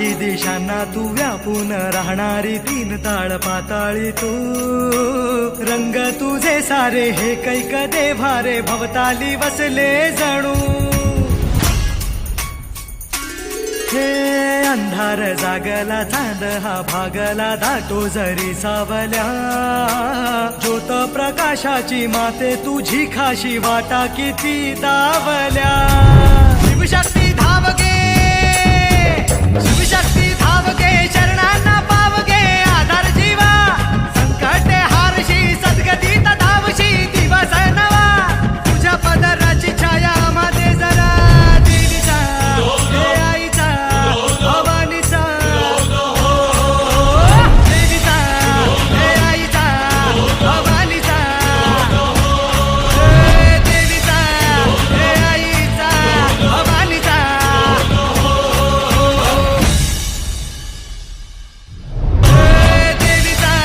ही देशांना तू व्यापून राहणारी तीन ताळ पाताळी तू. रंग तुझे सारे हे कैक देभारे भवताली बसले जणू. हे अंधार जागला चांद हा भागला दाटो जरी सावल्या. ज्योत प्रकाशाची माते तुझी खाशी वाटा किती दावल्या.